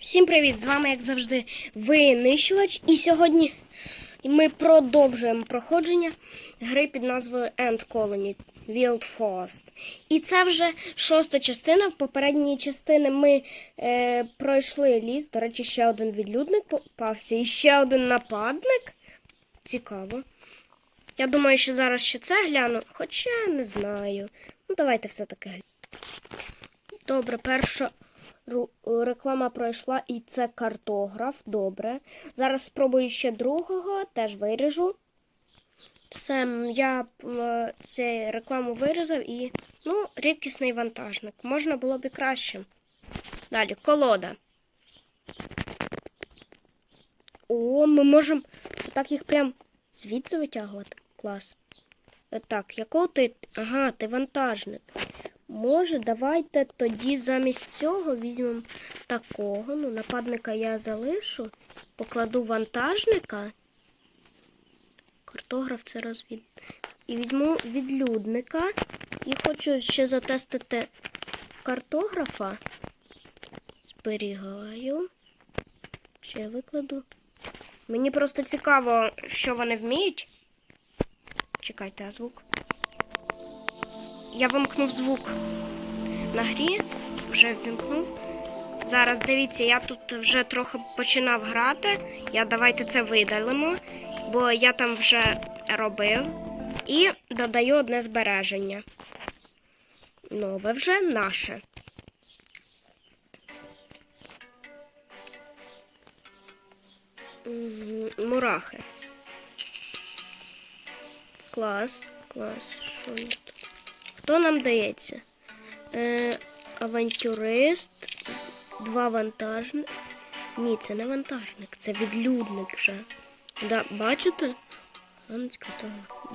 Всім привіт! З вами, як завжди, винищувач. І сьогодні ми продовжуємо проходження гри під назвою End Colony Wild Forest. І це вже шоста частина. В попередній частини ми е, пройшли ліс. До речі, ще один відлюдник попався і ще один нападник. Цікаво. Я думаю, що зараз ще це гляну, хоча не знаю. Ну, давайте все-таки глянемо. Добре, перша реклама пройшла, і це картограф. Добре. Зараз спробую ще другого, теж виріжу. Все, я е, цю рекламу вирізав і. Ну, рідкісний вантажник. Можна було б і краще. Далі, колода. О, ми можемо так їх прям звідси витягувати. Клас. Е, Так, якого ти. Ага, ти вантажник. Може, давайте тоді замість цього візьмемо такого. Ну, нападника я залишу, покладу вантажника. Картограф це розвід. І візьму відлюдника. І хочу ще затестити картографа. Зберігаю. Ще викладу. Мені просто цікаво, що вони вміють. Чекайте, а звук. Я вимкнув звук на грі, вже вимкнув. Зараз дивіться, я тут вже трохи починав грати. Я давайте це видалимо, бо я там вже робив. І додаю одне збереження. Нове вже наше. Мурахи. Клас, клас. Що у Хто нам дається? Е, авантюрист, два вантажник. Ні, це не вантажник, це відлюдник вже. Да, бачите?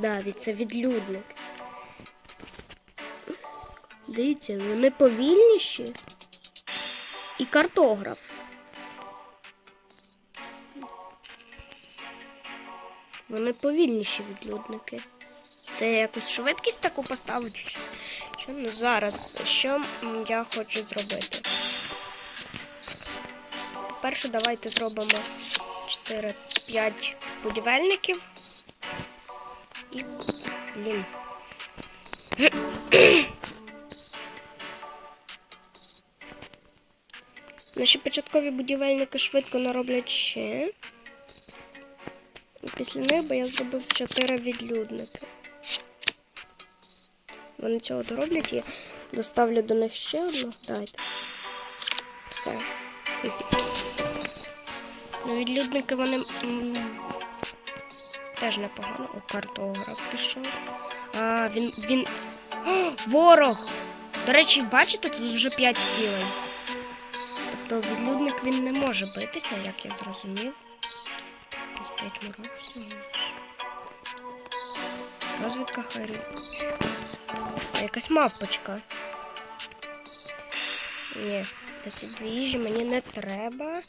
Да, це відлюдник. Дивіться, вони повільніші. І картограф. Вони повільніші відлюдники. Це я якусь швидкість таку поставлю чи? Ну, зараз, що я хочу зробити? По-перше, давайте зробимо 4-5 будівельників. І. Блін. Наші початкові будівельники швидко нароблять ще. І після них би я зробив 4 відлюдники. Вони цього дороблять і доставлю до них ще одну. Дайте. Все. Ну, відлюдники вони теж непогано. О, картограф пішов. А, він. він. О, ворог! До речі, бачите, тут вже 5 цілей. Тобто відлюдник він не може битися, як я зрозумів. Ось 5 мурах всього. Розвідка харі. Якась мавпочка. Ні, ці дві їжі мені не треба.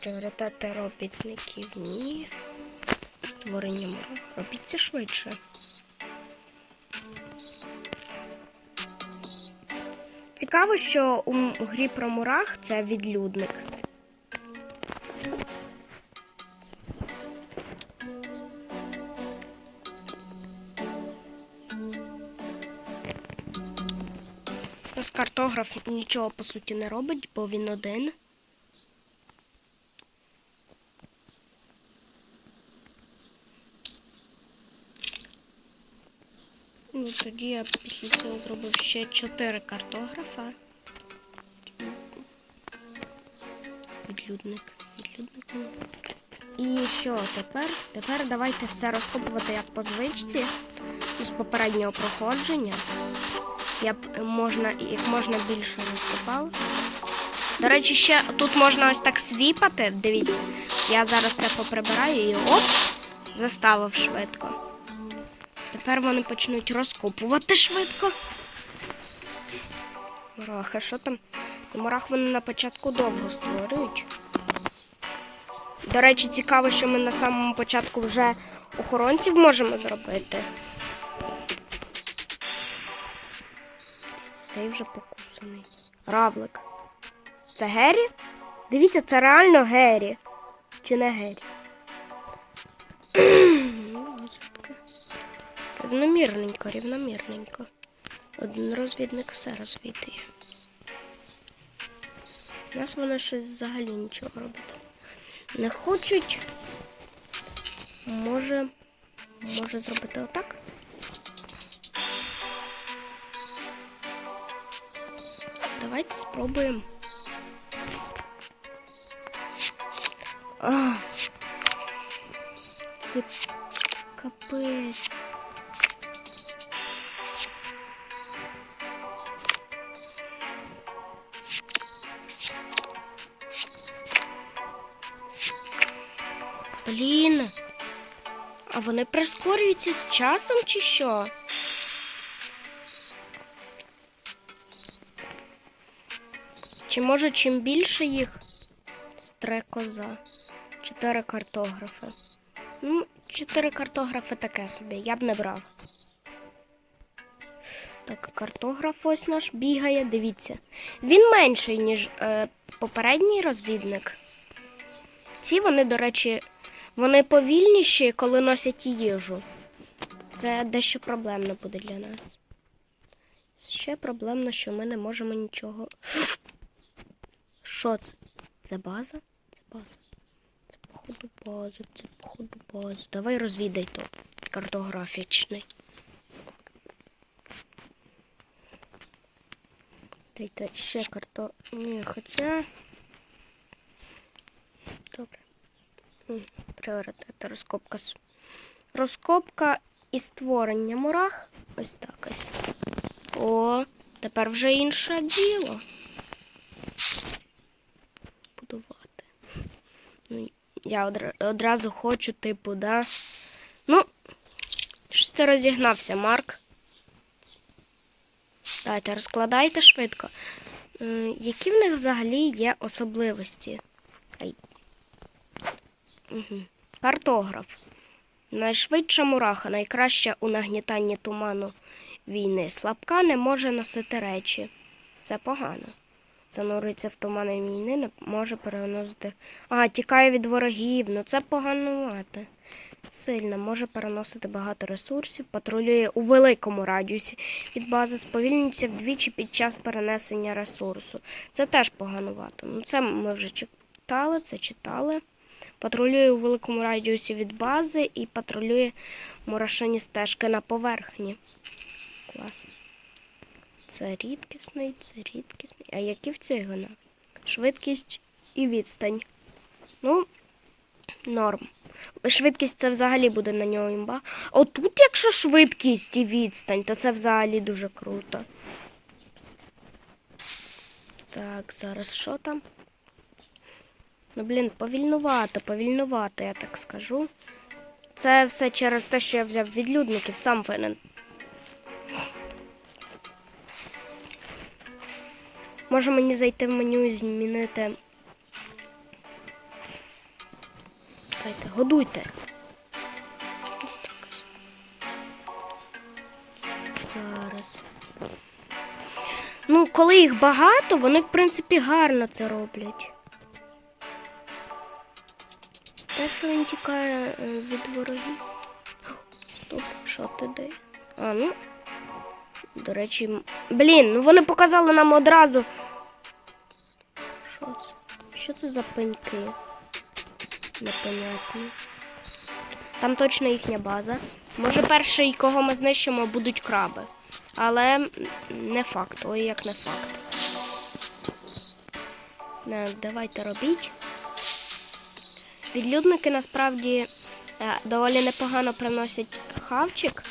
Пріоритети робітників ні. Створення мурах. Робіть це швидше. Цікаво, що у грі про мурах це відлюдник. Ось картограф нічого по суті не робить, бо він один. Ну, тоді я після цього зробив ще чотири картографа. Відлюдник. Відлюдник. І що тепер? Тепер давайте все розкопувати як по звичці з попереднього проходження. Я б е, можна як можна більше розкопав. До речі, ще тут можна ось так свіпати. Дивіться, я зараз це поприбираю і оп, заставив швидко. Тепер вони почнуть розкопувати швидко. Мурахи, що там? Мурах вони на початку довго створюють. До речі, цікаво, що ми на самому початку вже охоронців можемо зробити. Цей вже покусаний. Равлик. Це Геррі? Дивіться, це реально Геррі. Чи не Геррі? Рівномірненько, рівномірненько. Один розвідник все розвідує. У нас вони щось взагалі нічого робити. Не хочуть. Може. Може зробити отак? Давайте спробуємо. А, це капець. Блін. А вони прискорюються з часом чи що? Чи може чим більше їх стрекоза? Чотири картографи. Ну, чотири картографи таке собі, я б не брав. Так, картограф ось наш бігає, дивіться. Він менший, ніж е, попередній розвідник. Ці вони, до речі, вони повільніші, коли носять їжу. Це дещо проблемно буде для нас. Ще проблемно, що ми не можемо нічого. Що це? База? Це база. Це походу база, це походу база. Давай розвідай то. Картографічний. Дайте ще карто. Ні, хоча. Добре. Пріоритет розкопка. Розкопка і створення мурах. Ось так ось. О, тепер вже інше діло. Будувати. Ну, я одразу хочу, типу, да. Ну, щось ти розігнався, Марк. Давайте розкладайте швидко. Які в них взагалі є особливості? Картограф. Найшвидша мураха, найкраща у нагнітанні туману війни. Слабка не може носити речі. Це погано. Занурюється в тумани війни, не може переносити. А, тікає від ворогів. Ну це поганувати. Сильна, може переносити багато ресурсів, патрулює у великому радіусі від бази, сповільнюється вдвічі під час перенесення ресурсу. Це теж поганувато. Ну, це ми вже читали, це читали. Патрулює у великому радіусі від бази і патрулює мурашині стежки на поверхні. Клас. Це рідкісний, це рідкісний. А які в цигана? Швидкість і відстань. Ну, норм. Швидкість це взагалі буде на нього імба. Отут, якщо швидкість і відстань, то це взагалі дуже круто. Так, зараз що там? Ну, блін, повільнувато, повільнувато, я так скажу. Це все через те, що я взяв відлюдників, сам винен. Може мені зайти в меню і змінити. Дайте, годуйте. Так. Зараз. Ну, коли їх багато, вони, в принципі, гарно це роблять. Те, що він тікає е, від ворогів. Стоп, що ти де? А, ну. До речі, блін, ну вони показали нам одразу. Що це? Що це за пеньки? Непонятні. Там точно їхня база. Може, перший, кого ми знищимо, будуть краби. Але не факт. Ой, як не факт. Не, давайте робіть. Відлюдники насправді е, доволі непогано приносять хавчик.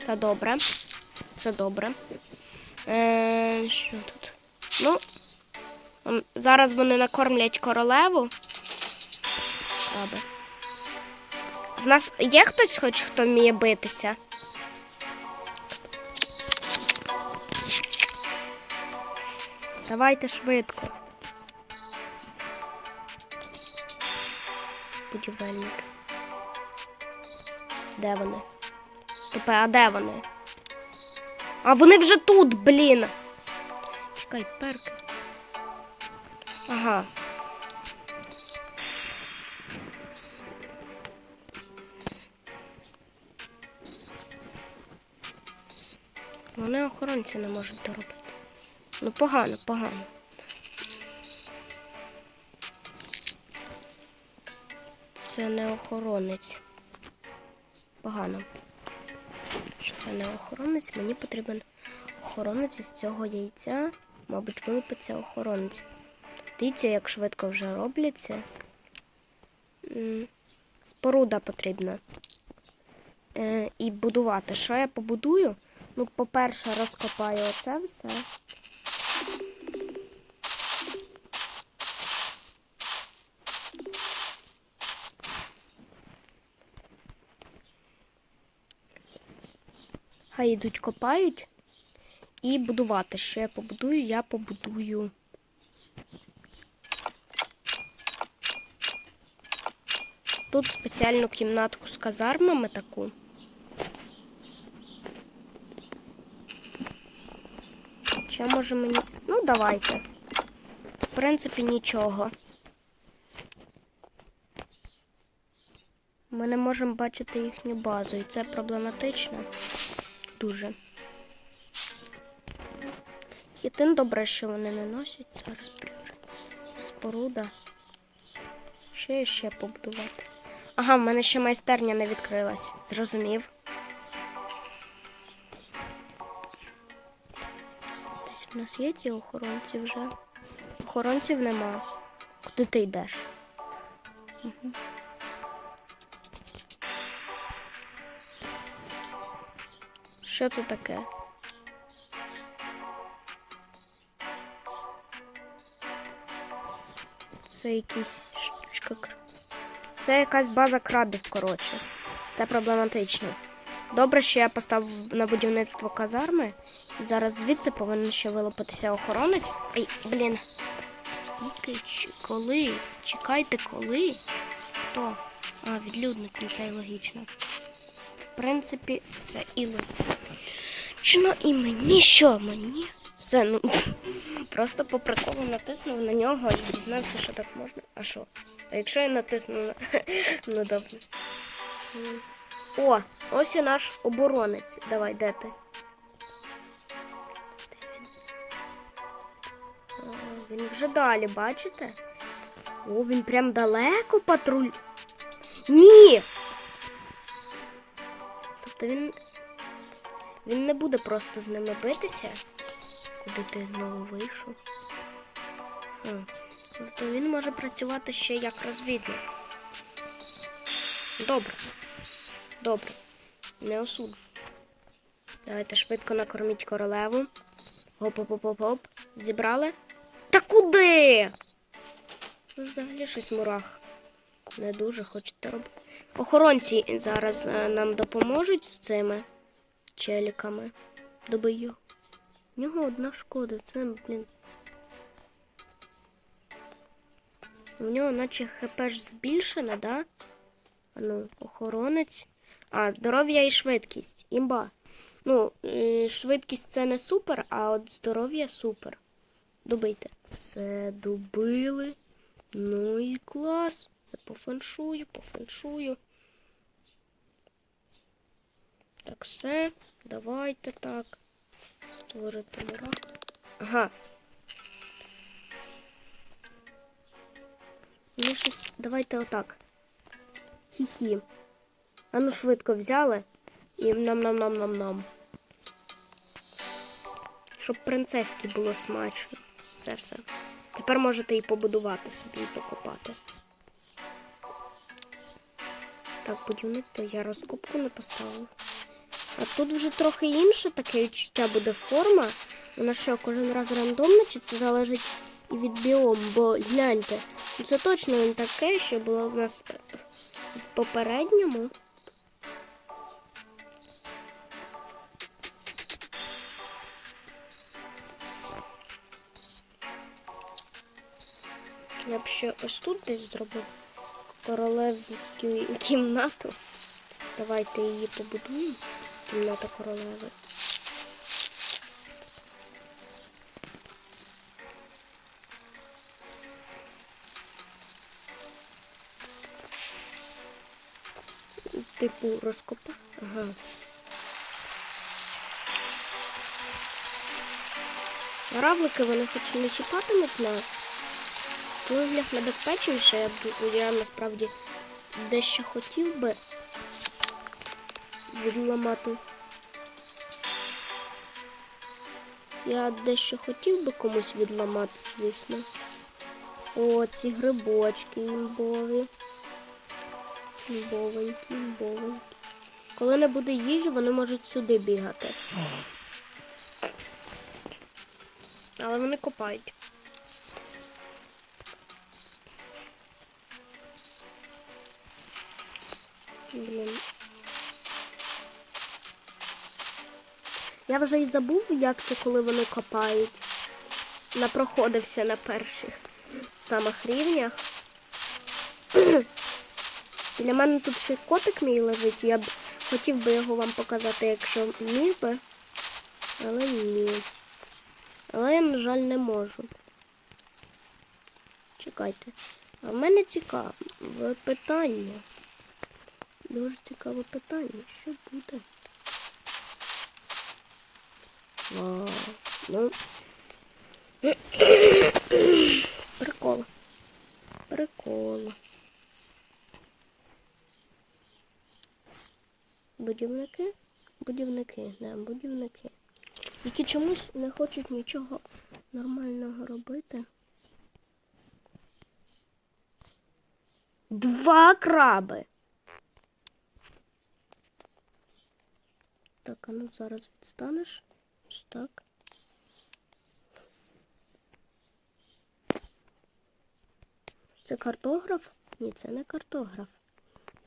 Це добре. Це добре. Е, що тут? Ну, зараз вони накормлять королеву. Краби. В нас є хтось, хоч хто вміє битися? Давайте швидко. Будівельник. Де вони? Стопе, а де вони? А вони вже тут, блін. Чекай, перки. Ага. Вони охоронці не можуть доробити. Ну, погано, погано. Це не охоронець. Погано. Що це не охоронець, мені потрібен охоронець із цього яйця. Мабуть, вилупиться охоронець. Дивіться, як швидко вже робляться. Споруда потрібна. Е, і будувати. Що я побудую? Ну, по-перше, розкопаю оце все. Хай йдуть копають і будувати. Що я побудую? Я побудую. Тут спеціальну кімнатку з казармами таку. Ще може мені. Ну, давайте. В принципі, нічого. Ми не можемо бачити їхню базу, і це проблематично. Дуже. Хітин добре, що вони не носять. Зараз пріоритет. Споруда. Що я ще побудувати? Ага, в мене ще майстерня не відкрилась. Зрозумів. Десь в нас є ці охоронці вже. Охоронців нема. Куди ти йдеш? Угу. Що це таке? Це якісь штучка. Це якась база крабів, коротше. Це проблематично. Добре, що я поставив на будівництво казарми. І зараз звідси повинен ще вилопатися охоронець. Ай, блін. Коли? Чекайте, коли? Хто? А, відлюдник, ну це і логічно. В принципі, це і логічно. І мені що? Мені? Все, ну просто по приколу натиснув на нього і дізнався, що так можна. А що? А якщо я натисну на. ну добре. О, ось і наш оборонець. Давай, де ти? Він вже далі, бачите? О, він прям далеко патруль. Ні! Тобто він. Він не буде просто з ними битися. Куди ти знову вийшов? А, тобто він може працювати ще як розвідник. Добре. Добре. Не осуджу. Давайте швидко накорміть королеву. Гоп-гоп-гоп-гоп. Зібрали? Та куди? Взагалі щось мурах. Не дуже хочете робити. Охоронці зараз е, нам допоможуть з цими челіками. Добию. В нього одна шкода. Це, блін. У нього наче хп ж збільшена, да? А ну, охоронець. А, здоров'я і швидкість. Імба. Ну, е, швидкість це не супер, а от здоров'я супер. Добийте. Все добили. Ну і клас. Це по феншую, по феншую. Так, все. Давайте так. Створити мурах. Ага. Ну, щось. Давайте отак. Хі-хі. А ну швидко взяли і нам-нам-нам-нам-нам. Щоб принцеськи було смачно. Все все. Тепер можете і побудувати собі, і покопати. Так, будівництво я розкопку не поставив. А тут вже трохи інше таке відчуття буде форма. Вона що, кожен раз рандомна, чи це залежить і від біому? Бо гляньте, ну це точно не таке, що було в нас е, в попередньому. Я б ще ось тут десь зробив королевську кімнату. Давайте її побудуємо кімната королеви. Типу розкопа. Ага. Раблики вони хоч не чіпатимуть нас, але в них небезпечніше, я, я насправді дещо хотів би відламати. Я дещо хотів би комусь відламати, звісно. О, ці грибочки імбові. Імбовенькі, імбовенькі. Коли не буде їжі, вони можуть сюди бігати. Але вони копають. Блін. Я вже і забув, як це, коли вони копають. Напроходився на перших самих рівнях. Для мене тут ще котик мій лежить. Я б хотів би його вам показати, якщо міг би. Але ні. Але я, на жаль, не можу. Чекайте. А в мене цікаве питання. Дуже цікаве питання. Що буде? Ну. Прикол. Прикол. Будівники? Будівники, да, будівники. Які чомусь не хочуть нічого нормального робити. Два краби. Так, а ну зараз відстанеш. Так. Це картограф? Ні, це не картограф.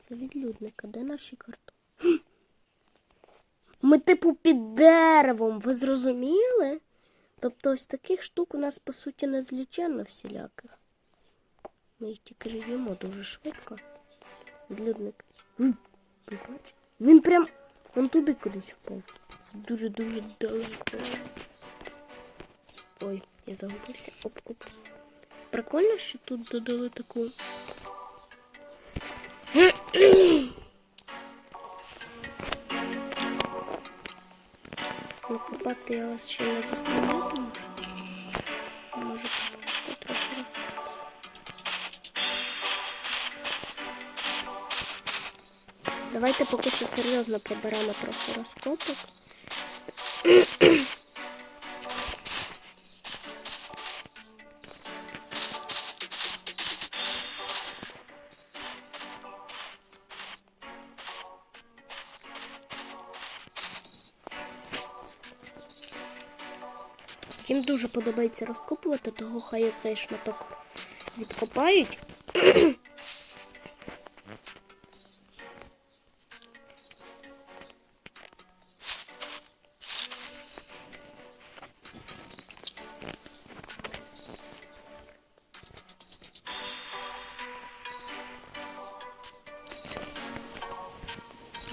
Це відлюдника. Де наші картографи? Ми, типу, під деревом, ви зрозуміли? Тобто ось таких штук у нас, по суті, незліченно всіляких. Ми їх тільки живемо дуже швидко. Відлюдник. Він прям вон туди кудись впав. Дуже-дуже далеко. Ой, я загубився. Оп-оп. Прикольно, що тут додали таку. Ну, купати я вас ще не заставлятиму. Може, потрохи роз... Давайте поки що серйозно приберемо трохи розкопок. Дуже подобається розкопувати, того хай цей шматок відкопають.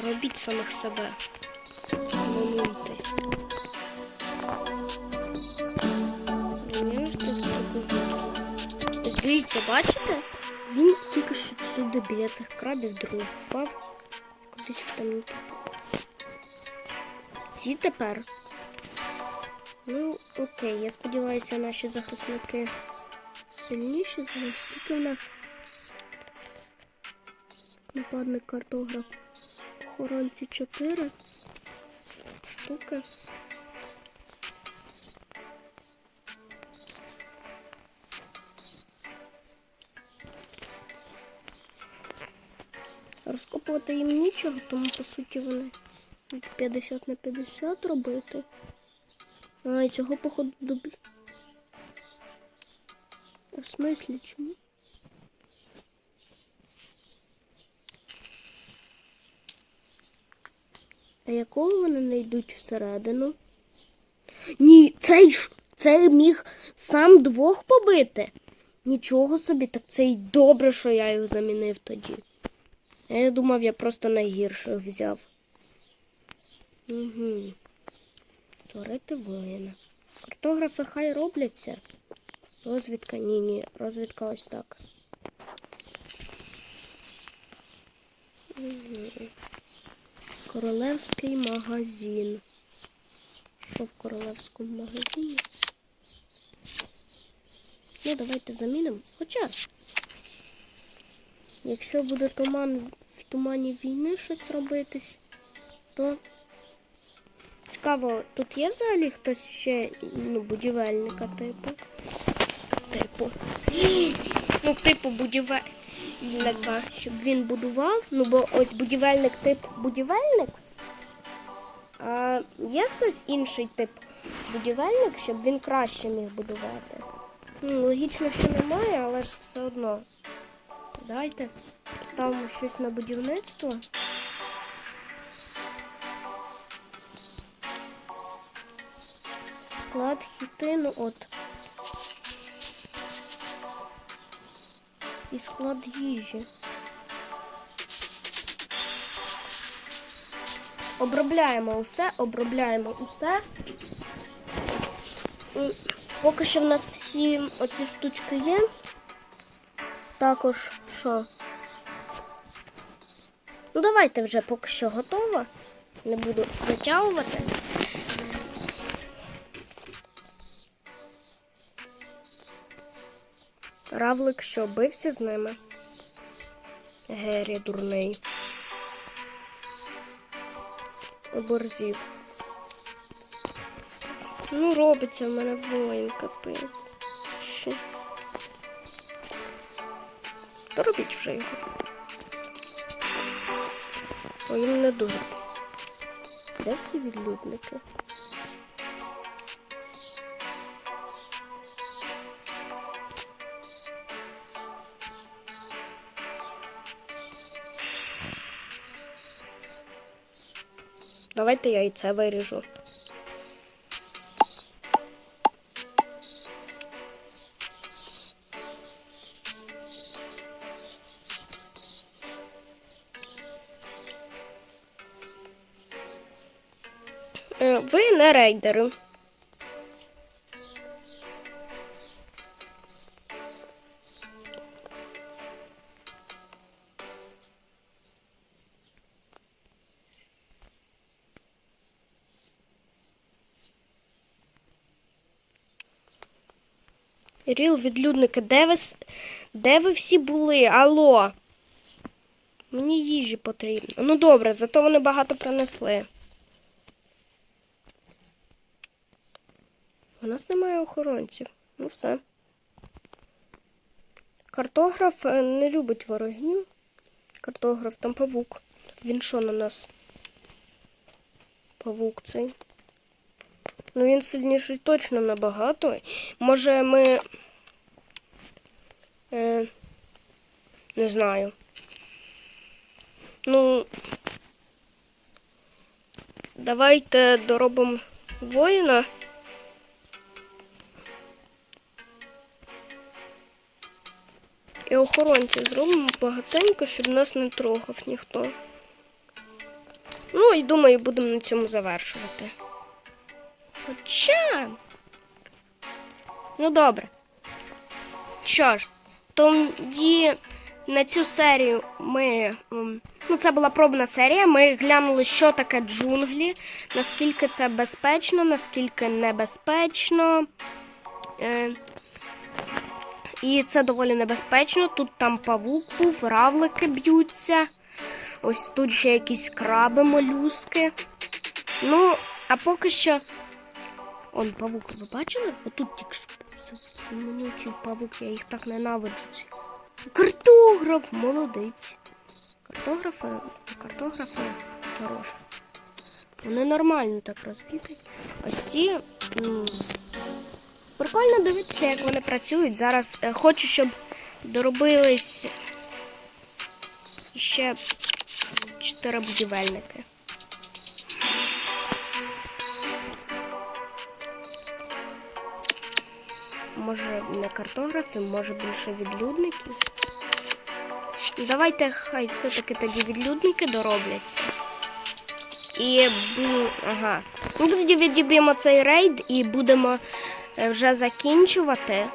Робіть самих себе. Бачите? Він тільки що сюди біля цих крабів другий впав. Кудись темноту. Ці тепер. Ну, окей, я сподіваюся, наші захисники сильніші. Скільки в нас нападник картограф? Охоронці 4 штуки. Розкопувати їм нічого, тому по суті вони будуть 50 на 50 робити. А, цього походу дубль. А в смислі чому? А якого вони не йдуть всередину? Ні, цей ж цей міг сам двох побити. Нічого собі, так це й добре, що я їх замінив тоді. Я думав, я просто найгірших взяв. Угу. Творити воїна. Картографи хай робляться. Розвідка ні, ні. Розвідка ось так. Мгм. Королевський магазин. Що в королевському магазині? Ну, давайте замінимо. Хоча, якщо буде туман в тумані війни щось робитись, то цікаво, тут є взагалі хтось ще ну, будівельника типу. Типу. Ну, типу будівельника, щоб він будував. Ну, бо ось будівельник тип будівельник. А є хтось інший тип будівельник, щоб він краще міг будувати. Ну, логічно, що немає, але ж все одно. Давайте ставимо щось на будівництво. Склад хітину от. І склад їжі. Обробляємо усе, обробляємо усе. Поки що в нас всі оці штучки є. Також що? Ну, давайте вже поки що готово. Не буду затягувати. Равлик що, бився з ними? Гері дурний. Оборзів. Ну, робиться в мене воїн капець. Що? Робіть вже його. Ой, їм не дуже. Де всі відлюдники? Давайте я і це виріжу. Ви не рейдери. Ріл, відлюдники, де ви, де ви всі були? Алло? Мені їжі потрібно. Ну добре, зато вони багато принесли. У нас немає охоронців. Ну все. Картограф е, не любить ворогів. Картограф там павук. Він що на нас? Павук цей. Ну він сильніший точно набагато. Може ми. Е, не знаю. Ну. Давайте доробимо воїна. Охоронців зробимо багатенько, щоб нас не трогав ніхто. Ну і думаю, будемо на цьому завершувати. Хоча. Ну добре. Що ж, тоді на цю серію ми. Ну, це була пробна серія. Ми глянули, що таке джунглі, наскільки це безпечно, наскільки небезпечно. І це доволі небезпечно. Тут там павук був, равлики б'ються. Ось тут ще якісь краби, молюски. Ну, а поки що. Он павук, ви бачили? Отут тільки що. Павук, я їх так ненавиджу. Картограф, молодець. Картографи, картографи хороші. Вони нормально так розбігають. Ось ці. Прикольно дивитися, як вони працюють. Зараз е, хочу, щоб доробились ще чотири будівельники. Може не картографи, може більше відлюдників. Давайте хай все-таки тоді відлюдники доробляться. І ага. Ну тоді відіб'ємо цей рейд і будемо вже закінчувати.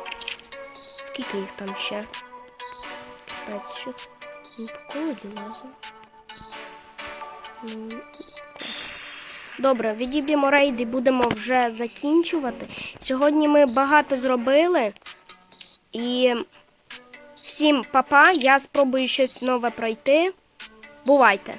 Скільки їх там ще? Що? Ну, по колоді лазу. Добре, відіб'ємо рейд і будемо вже закінчувати. Сьогодні ми багато зробили. І всім па-па, я спробую щось нове пройти. Бувайте!